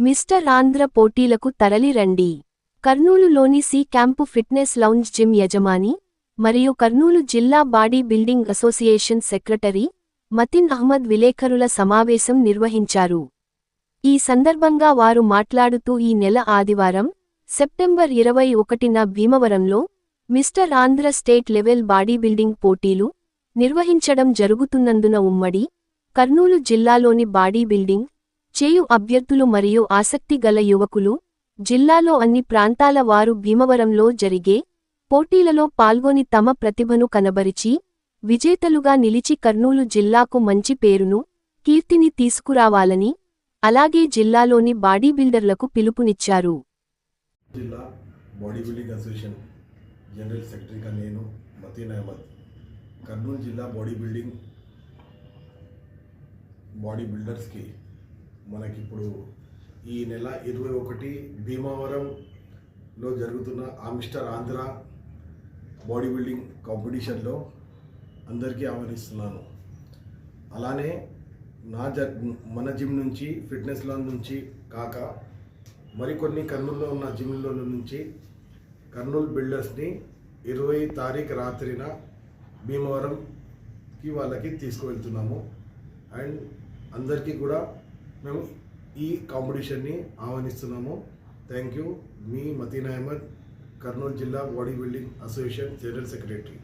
Mister Andhra పోటీలకు తరలిరండి కర్నూలులోని C camp fitness lounge gym యజమాని మరియు కర్నూలు జిల్లా body building association secretary Matin Ahmed విలేకరుల సమావేశం నిర్వహించారు. ఈ సందర్భంగా వారు మాట్లాడుతూ ఈ నెల ఆదివారం సెప్టెంబర్ ఇరవై ఒకటిన భీమవరంలో mister Andhra state level body building పోటీలు నిర్వహించడం జరుగుతున్నందున ఉమ్మడి కర్నూలు జిల్లాలోని బాడీ బిల్డింగ్ చేయు అభ్యర్థులు మరియు ఆసక్తి గల యువకులు జిల్లాలో అన్ని ప్రాంతాల వారు భీమవరంలో జరిగే పోటీలలో పాల్గొని తమ ప్రతిభను కనబరిచి విజేతలుగా నిలిచి కర్నూలు జిల్లాకు మంచి పేరును కీర్తిని తీసుకురావాలని అలాగే జిల్లాలోని బాడీ బిల్డర్లకు పిలుపునిచ్చారు. జిల్లా బాడీ బిల్డింగ్ అసోసియేషన్ జనరల్ సెక్రటరీగా నేను మతీన్ అహ్మద్ కర్నూలు జిల్లా బాడీ బిల్డింగ్ బాడీ బిల్డర్స్కి మనకిప్పుడు ఈ నెల ఇరవై ఒకటి భీమవరంలో జరుగుతున్న ఆమిస్టర్ ఆంధ్ర బాడీ బిల్డింగ్ కాంపిటీషన్లో అందరికీ ఆహ్వానిస్తున్నాను. అలానే నా జ మన జిమ్ నుంచి ఫిట్నెస్ లాన్ నుంచి కాక మరికొన్ని కర్నూలులో ఉన్న జిమ్ల నుంచి కర్నూలు బిల్డర్స్ని ఇరవై తారీఖు రాత్రిన భీమవరంకి వాళ్ళకి తీసుకువెళ్తున్నాము. అండ్ అందరికీ కూడా మేము ఈ కాంపిటీషన్ని ఆహ్వానిస్తున్నాము. Thank you. మీ మతీన్ అహ్మద్ కర్నూలు జిల్లా body building association general secretary.